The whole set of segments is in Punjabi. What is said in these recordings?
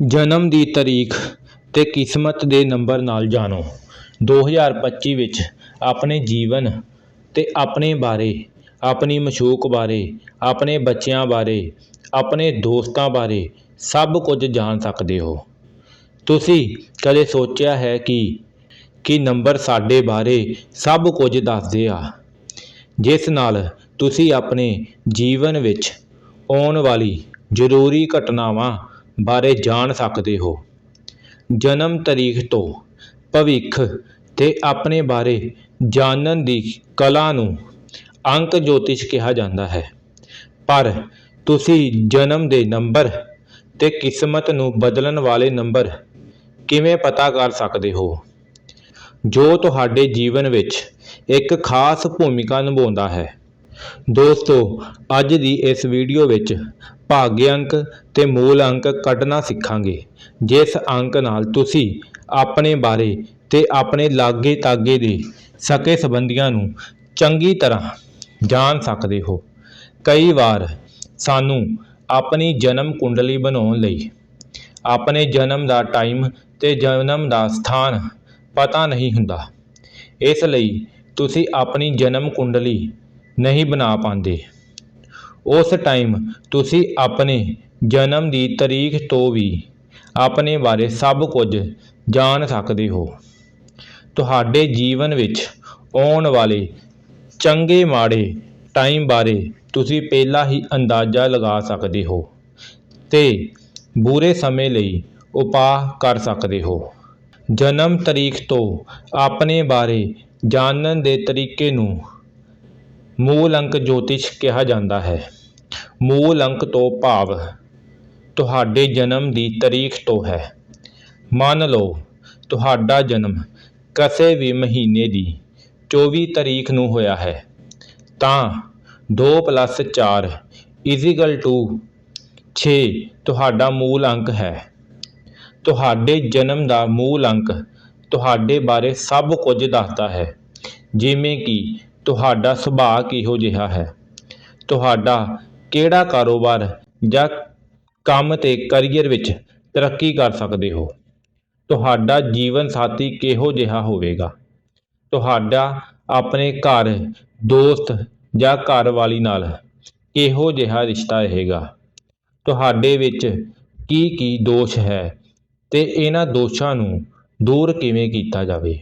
ਜਨਮ ਦੀ ਤਾਰੀਖ ਅਤੇ ਕਿਸਮਤ ਦੇ ਨੰਬਰ ਨਾਲ ਜਾਣੋ। 2025 ਵਿੱਚ ਆਪਣੇ ਜੀਵਨ ਅਤੇ ਆਪਣੇ ਬਾਰੇ, ਆਪਣੀ ਮਸ਼ੂਕ ਬਾਰੇ, ਆਪਣੇ ਬੱਚਿਆਂ ਬਾਰੇ, ਆਪਣੇ ਦੋਸਤਾਂ ਬਾਰੇ ਸਭ ਕੁਝ ਜਾਣ ਸਕਦੇ ਹੋ। ਤੁਸੀਂ ਕਦੇ ਸੋਚਿਆ ਹੈ ਕਿ, ਕੀ ਨੰਬਰ ਸਾਡੇ ਬਾਰੇ ਸਭ ਕੁਝ ਦੱਸਦੇ ਆ, ਜਿਸ ਨਾਲ ਤੁਸੀਂ ਆਪਣੇ ਜੀਵਨ ਵਿੱਚ ਆਉਣ ਵਾਲੀ ਜ਼ਰੂਰੀ ਘਟਨਾਵਾਂ ਬਾਰੇ ਜਾਣ ਸਕਦੇ ਹੋ। ਜਨਮ ਤਾਰੀਖ ਤੋਂ ਭਵਿੱਖ ਤੇ ਆਪਣੇ ਬਾਰੇ ਜਾਣਨ ਦੀ ਕਲਾ ਨੂੰ ਅੰਕ ਜੋਤਿਸ਼ ਕਿਹਾ ਜਾਂਦਾ ਹੈ। ਪਰ ਤੁਸੀਂ ਜਨਮ ਦੇ ਨੰਬਰ ਤੇ ਕਿਸਮਤ ਨੂੰ ਬਦਲਣ ਵਾਲੇ ਨੰਬਰ ਕਿਵੇਂ ਪਤਾ ਕਰ ਸਕਦੇ ਹੋ? ਜੋ ਤੁਹਾਡੇ ਜੀਵਨ ਵਿੱਚ ਇੱਕ ਖਾਸ ਭੂਮਿਕਾ ਨਿਭਾਉਂਦਾ ਹੈ ਦੋਸਤੋ, ਅੱਜ ਦੀ ਇਸ ਵੀਡੀਓ ਵਿੱਚ ਭਾਗਯ ਅੰਕ ਤੇ ਮੂਲ ਅੰਕ ਕੱਢਣਾ ਸਿੱਖਾਂਗੇ। ਜਿਸ ਅੰਕ ਨਾਲ ਤੁਸੀਂ ਆਪਣੇ ਬਾਰੇ ਤੇ ਆਪਣੇ ਲਾਗੇ ਤਾਗੇ ਦੇ ਸਕੇ ਸੰਬੰਧੀਆਂ ਨੂੰ ਚੰਗੀ ਤਰ੍ਹਾਂ ਜਾਣ ਸਕਦੇ ਹੋ। ਕਈ ਵਾਰ ਸਾਨੂੰ ਆਪਣੀ ਜਨਮ ਕੁੰਡਲੀ ਬਣਾਉਣ ਲਈ, ਆਪਣੇ ਜਨਮ ਦਾ ਟਾਈਮ ਤੇ ਜਨਮ ਦਾ ਸਥਾਨ ਪਤਾ ਨਹੀਂ ਹੁੰਦਾ। ਇਸ ਲਈ ਤੁਸੀਂ ਆਪਣੀ ਜਨਮ ਕੁੰਡਲੀ ਨਹੀਂ ਬਣਾ ਪਾਉਂਦੇ। ਉਸ ਟਾਈਮ ਤੁਸੀਂ ਆਪਣੇ ਜਨਮ ਦੀ ਤਾਰੀਖ ਤੋਂ ਵੀ ਆਪਣੇ ਬਾਰੇ ਸਭ ਕੁਝ ਜਾਣ ਸਕਦੇ ਹੋ। ਤੁਹਾਡੇ ਜੀਵਨ ਵਿੱਚ ਆਉਣ ਵਾਲੇ ਚੰਗੇ ਮਾੜੇ ਟਾਈਮ ਬਾਰੇ ਤੁਸੀਂ ਪਹਿਲਾਂ ਹੀ ਅੰਦਾਜ਼ਾ ਲਗਾ ਸਕਦੇ ਹੋ ਤੇ ਬੁਰੇ ਸਮੇਂ ਲਈ ਉਪਾਅ ਕਰ ਸਕਦੇ ਹੋ। ਜਨਮ ਤਾਰੀਖ ਤੋਂ ਆਪਣੇ ਬਾਰੇ ਜਾਣਨ ਦੇ ਤਰੀਕੇ ਨੂੰ ਮੂਲ ਅੰਕ ਜੋਤਿਸ਼ ਕਿਹਾ ਜਾਂਦਾ ਹੈ। ਮੂਲ ਅੰਕ ਤੋਂ ਭਾਵ, ਤੁਹਾਡੇ ਜਨਮ ਦੀ ਤਾਰੀਖ ਤੋਂ ਹੈ। ਮੰਨ ਲਓ, ਤੁਹਾਡਾ ਜਨਮ ਕਿਸੇ ਵੀ ਮਹੀਨੇ ਦੀ 24 ਤਾਰੀਖ ਨੂੰ ਹੋਇਆ ਹੈ। ਤਾਂ 2 4 6 ਤੁਹਾਡਾ ਮੂਲ ਅੰਕ ਹੈ। ਤੁਹਾਡੇ ਜਨਮ ਦਾ ਮੂਲ ਅੰਕ ਤੁਹਾਡੇ ਬਾਰੇ ਸਭ ਕੁਝ ਦੱਸਦਾ ਹੈ। ਜਿਵੇਂ ਕਿ ਤੁਹਾਡਾ ਸੁਭਾਅ ਕਿਹੋ ਜਿਹਾ ਹੈ? ਤੁਹਾਡਾ ਕਿਹੜਾ ਕਾਰੋਬਾਰ ਜਾਂ ਕੰਮ ਤੇ ਕੈਰੀਅਰ ਵਿੱਚ ਤਰੱਕੀ ਕਰ ਸਕਦੇ ਹੋ? ਤੁਹਾਡਾ ਜੀਵਨ ਸਾਥੀ ਕਿਹੋ ਜਿਹਾ ਹੋਵੇਗਾ? ਤੁਹਾਡਾ ਆਪਣੇ ਘਰ, ਦੋਸਤ ਜਾਂ ਘਰ ਵਾਲੀ ਨਾਲ ਕਿਹੋ ਜਿਹਾ ਰਿਸ਼ਤਾ ਰਹੇਗਾ? ਤੁਹਾਡੇ ਵਿੱਚ ਕੀ ਕੀ ਦੋਸ਼ ਹੈ ਤੇ ਇਹਨਾਂ ਦੋਸ਼ਾਂ ਨੂੰ ਦੂਰ ਕਿਵੇਂ ਕੀਤਾ ਜਾਵੇ?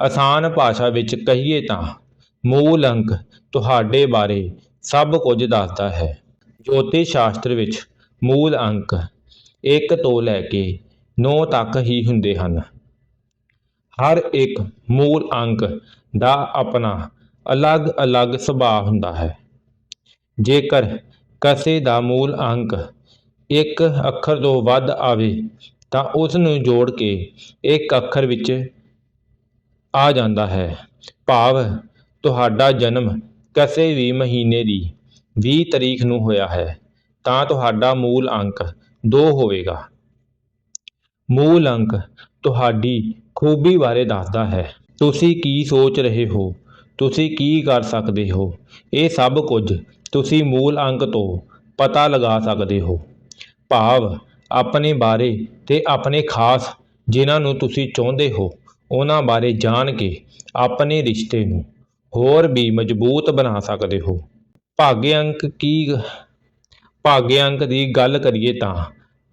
ਆਸਾਨ ਭਾਸ਼ਾ ਵਿੱਚ ਕਹੀਏ ਤਾਂ ਮੂਲ ਅੰਕ ਤੁਹਾਡੇ ਬਾਰੇ ਸਭ ਕੁਝ ਦੱਸਦਾ ਹੈ। ਜੋਤਿਸ਼ ਸ਼ਾਸਤਰ ਵਿੱਚ ਮੂਲ ਅੰਕ 1 ਤੋਂ ਲੈ ਕੇ 9 ਤੱਕ ਹੀ ਹੁੰਦੇ ਹਨ। ਹਰ ਇੱਕ ਮੂਲ ਅੰਕ ਦਾ ਆਪਣਾ ਅਲੱਗ-ਅਲੱਗ ਸੁਭਾਅ ਹੁੰਦਾ ਹੈ। ਜੇਕਰ ਕਿਸੇ ਦਾ ਮੂਲ ਅੰਕ ਇੱਕ ਅੱਖਰ ਤੋਂ ਵੱਧ ਆਵੇ ਤਾਂ ਉਸ ਨੂੰ ਜੋੜ ਕੇ ਇੱਕ ਅੱਖਰ ਵਿੱਚ ਆ ਜਾਂਦਾ ਹੈ। ਭਾਵ ਤੁਹਾਡਾ ਜਨਮ ਕਿਸੇ ਵੀ ਮਹੀਨੇ ਦੀ 20 ਤਰੀਕ ਨੂੰ ਹੋਇਆ ਹੈ, ਤਾਂ ਤੁਹਾਡਾ ਮੂਲ ਅੰਕ 2 ਹੋਵੇਗਾ। ਮੂਲ ਅੰਕ ਤੁਹਾਡੀ ਖੂਬੀ ਬਾਰੇ ਦੱਸਦਾ ਹੈ। ਤੁਸੀਂ ਕੀ ਸੋਚ ਰਹੇ ਹੋ? ਤੁਸੀਂ ਕੀ ਕਰ ਸਕਦੇ ਹੋ? ਇਹ ਸਭ ਕੁਝ ਤੁਸੀਂ ਮੂਲ ਅੰਕ ਤੋਂ ਪਤਾ ਲਗਾ ਸਕਦੇ ਹੋ। ਭਾਵ ਆਪਣੇ ਬਾਰੇ ਤੇ ਆਪਣੇ ਖਾਸ ਜਿਨ੍ਹਾਂ ਨੂੰ ਤੁਸੀਂ ਚਾਹੁੰਦੇ ਹੋ, ਉਹਨਾਂ ਬਾਰੇ ਜਾਣ ਕੇ ਆਪਣੇ ਰਿਸ਼ਤੇ ਨੂੰ ਹੋਰ ਵੀ ਮਜ਼ਬੂਤ ਬਣਾ ਸਕਦੇ ਹੋ। ਭਾਗਯ ਅੰਕ ਕੀ ਭਾਗਯ ਅੰਕ ਦੀ ਗੱਲ ਕਰੀਏ ਤਾਂ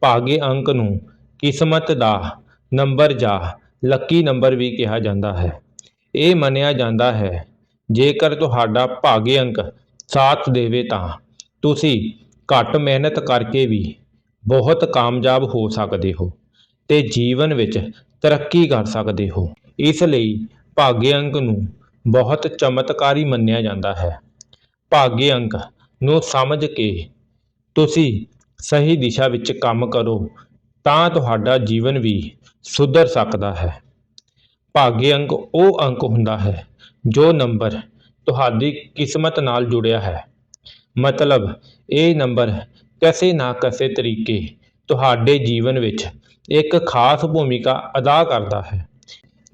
ਭਾਗਯ ਅੰਕ ਨੂੰ ਕਿਸਮਤ ਦਾ ਨੰਬਰ ਜਾਂ ਲੱਕੀ ਨੰਬਰ ਵੀ ਕਿਹਾ ਜਾਂਦਾ ਹੈ। ਇਹ ਮੰਨਿਆ ਜਾਂਦਾ ਹੈ, ਜੇਕਰ ਤੁਹਾਡਾ ਭਾਗਯ ਅੰਕ ਸਾਥ ਦੇਵੇ ਤਾਂ ਤੁਸੀਂ ਘੱਟ ਮਿਹਨਤ ਕਰਕੇ ਵੀ ਬਹੁਤ ਕਾਮਯਾਬ ਹੋ ਸਕਦੇ ਹੋ ਤੇ ਜੀਵਨ ਵਿੱਚ ਤਰੱਕੀ ਕਰ ਸਕਦੇ ਹੋ। ਇਸ ਲਈ ਭਾਗਯ ਅੰਕ ਨੂੰ ਬਹੁਤ ਚਮਤਕਾਰੀ ਮੰਨਿਆ ਜਾਂਦਾ ਹੈ। ਭਾਗਯ ਅੰਕ, ਨੂੰ ਸਮਝ ਕੇ ਤੁਸੀਂ ਸਹੀ ਦਿਸ਼ਾ ਵਿੱਚ ਕੰਮ ਕਰੋ, ਤਾਂ ਤੁਹਾਡਾ ਜੀਵਨ ਵੀ ਸੁਧਰ ਸਕਦਾ ਹੈ। ਭਾਗਯ ਅੰਕ, ਉਹ ਅੰਕ ਹੁੰਦਾ ਹੈ ਜੋ ਨੰਬਰ ਤੁਹਾਡੀ ਕਿਸਮਤ ਨਾਲ ਜੁੜਿਆ ਹੈ। ਮਤਲਬ, ਇਹ ਨੰਬਰ ਕਿਸੇ ਨਾ ਕਿਸੇ ਤਰੀਕੇ ਤੁਹਾਡੇ ਜੀਵਨ ਵਿੱਚ ਇੱਕ ਖਾਸ ਭੂਮਿਕਾ ਅਦਾ ਕਰਦਾ ਹੈ।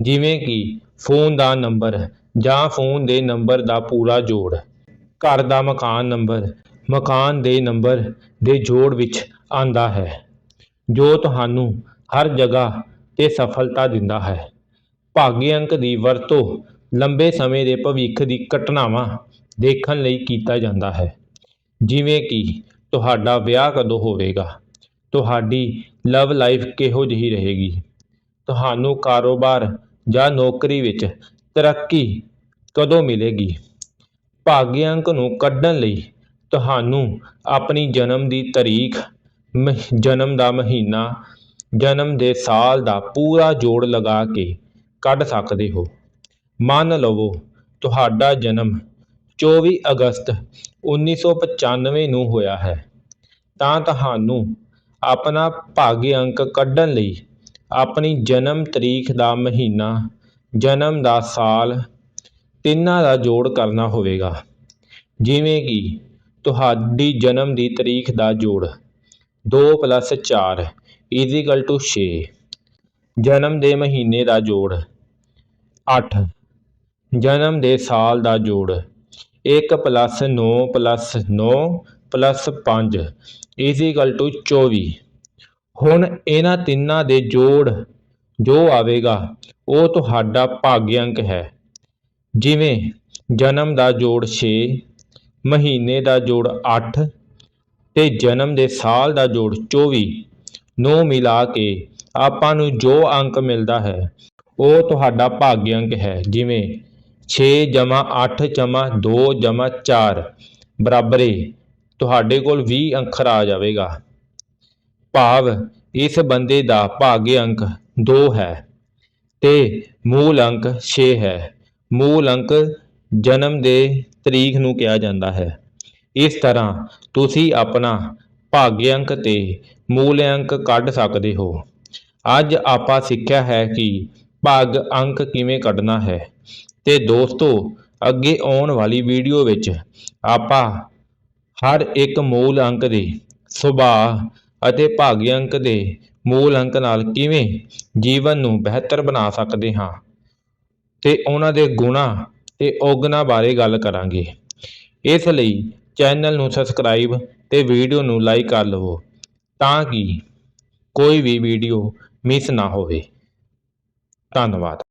ਜਿਵੇਂ ਕਿ ਫੋਨ ਦਾ ਨੰਬਰ ਜਾਂ ਫੋਨ ਦੇ ਨੰਬਰ ਦਾ ਪੂਰਾ ਜੋੜ। ਘਰ ਦਾ ਮਕਾਨ ਨੰਬਰ, ਮਕਾਨ ਦੇ ਨੰਬਰ ਦੇ ਜੋੜ ਵਿੱਚ ਆਉਂਦਾ ਹੈ, ਜੋ ਤੁਹਾਨੂੰ ਹਰ ਜਗ੍ਹਾ ਤੇ ਸਫਲਤਾ ਦਿੰਦਾ ਹੈ। ਭਾਗਯ ਅੰਕ ਦੀ ਵਰਤੋਂ ਲੰਬੇ ਸਮੇਂ ਦੇ ਭਵਿੱਖ ਦੀ ਘਟਨਾਵਾਂ ਦੇਖਣ ਲਈ ਕੀਤਾ ਜਾਂਦਾ ਹੈ। ਜਿਵੇਂ ਕਿ ਤੁਹਾਡਾ ਵਿਆਹ ਕਦੋਂ ਹੋਵੇਗਾ? ਤੁਹਾਡੀ ਲਵ ਲਾਈਫ ਕਿਹੋ ਜਿਹੀ ਰਹੇਗੀ? ਤੁਹਾਨੂੰ ਕਾਰੋਬਾਰ ਜਾਂ ਨੌਕਰੀ ਵਿੱਚ ਤਰੱਕੀ ਕਦੋਂ ਮਿਲੇਗੀ? ਭਾਗਯ ਅੰਕ ਨੂੰ ਕੱਢਣ ਲਈ ਤੁਹਾਨੂੰ ਆਪਣੀ ਜਨਮ ਦੀ ਤਾਰੀਖ, ਮਹ- ਜਨਮ ਦਾ ਮਹੀਨਾ, ਜਨਮ ਦੇ ਸਾਲ ਦਾ ਪੂਰਾ ਜੋੜ ਲਗਾ ਕੇ ਕੱਢ ਸਕਦੇ ਹੋ। ਮੰਨ ਲਵੋ ਤੁਹਾਡਾ ਜਨਮ 24 ਅਗਸਤ 1995 ਨੂੰ ਹੋਇਆ ਹੈ। ਤਾਂ ਤੁਹਾਨੂੰ ਆਪਣਾ ਭਾਗਯ ਅੰਕ ਕੱਢਣ ਲਈ ਆਪਣੀ ਜਨਮ ਤਰੀਕ ਦਾ ਮਹੀਨਾ ਜਨਮ ਦਾ ਸਾਲ ਤਿੰਨਾਂ ਦਾ ਜੋੜ ਕਰਨਾ ਹੋਵੇਗਾ। ਜਿਵੇਂ ਕਿ ਤੁਹਾਡੀ ਜਨਮ ਦੀ ਤਰੀਕ ਦਾ ਜੋੜ 2 4 6 ਜਨਮ ਦੇ ਮਹੀਨੇ ਦਾ ਜੋੜ 8 ਜਨਮ ਦੇ ਸਾਲ ਦਾ ਜੋੜ 1 9 9 5 24 ਹੁਣ ਇਹਨਾਂ ਤਿੰਨਾਂ ਦੇ ਜੋੜ ਜੋ ਆਵੇਗਾ, ਉਹ ਤੁਹਾਡਾ ਭਾਗਯ ਅੰਕ ਹੈ। ਜਿਵੇਂ ਜਨਮ ਦਾ ਜੋੜ 6 ਮਹੀਨੇ ਦਾ ਜੋੜ 8 ਤੇ ਜਨਮ ਦੇ ਸਾਲ ਦਾ ਜੋੜ 24 ਨੂੰ ਮਿਲਾ ਕੇ ਆਪਾਂ ਨੂੰ ਜੋ ਅੰਕ ਮਿਲਦਾ ਹੈ, ਉਹ ਤੁਹਾਡਾ ਭਾਗਯ ਅੰਕ ਹੈ। ਜਿਵੇਂ 6 8 2 4 ਬਰਾਬਰ ਏ ਤੁਹਾਡੇ ਕੋਲ 20 ਅੱਖਰ ਆ ਜਾਵੇਗਾ। ਭਾਵ ਇਸ ਬੰਦੇ ਦਾ ਭਾਗਯ ਅੰਕ 2 ਹੈ। ਤੇ ਮੂਲ ਅੰਕ 6 ਹੈ। ਮੂਲ ਅੰਕ ਜਨਮ ਦੇ ਤਰੀਕ ਨੂੰ ਕਿਹਾ ਜਾਂਦਾ ਹੈ। ਇਸ ਤਰ੍ਹਾਂ ਤੁਸੀਂ ਆਪਣਾ ਭਾਗਯ ਅੰਕ ਤੇ ਮੂਲ ਅੰਕ ਕੱਢ ਸਕਦੇ ਹੋ। ਅੱਜ ਆਪਾਂ ਸਿੱਖਿਆ ਹੈ ਕਿ ਭਾਗ ਅੰਕ ਕਿਵੇਂ ਕੱਢਣਾ ਹੈ। ਤੇ ਦੋਸਤੋ, ਅੱਗੇ ਆਉਣ ਵਾਲੀ ਵੀਡੀਓ ਵਿੱਚ ਆਪਾਂ ਹਰ ਇੱਕ ਮੂਲ ਅੰਕ ਦੇ ਸੁਭਾਅ ਅਤੇ ਭਾਗਯ ਅੰਕ ਦੇ ਮੂਲ ਅੰਕ ਨਾਲ ਕਿਵੇਂ ਜੀਵਨ ਨੂੰ ਬਿਹਤਰ ਬਣਾ ਸਕਦੇ ਹਾਂ? ਤੇ ਉਹਨਾਂ ਦੇ ਗੁਣਾ ਤੇ ਔਗਣਾ ਬਾਰੇ ਗੱਲ ਕਰਾਂਗੇ। ਇਸ ਲਈ ਚੈਨਲ ਨੂੰ ਸਬਸਕ੍ਰਾਈਬ ਤੇ ਵੀਡੀਓ ਨੂੰ ਲਾਈਕ ਕਰ ਲਵੋ ਤਾਂ ਕਿ ਕੋਈ ਵੀ ਵੀਡੀਓ ਮਿਸ ਨਾ ਹੋਵੇ। ਧੰਨਵਾਦ।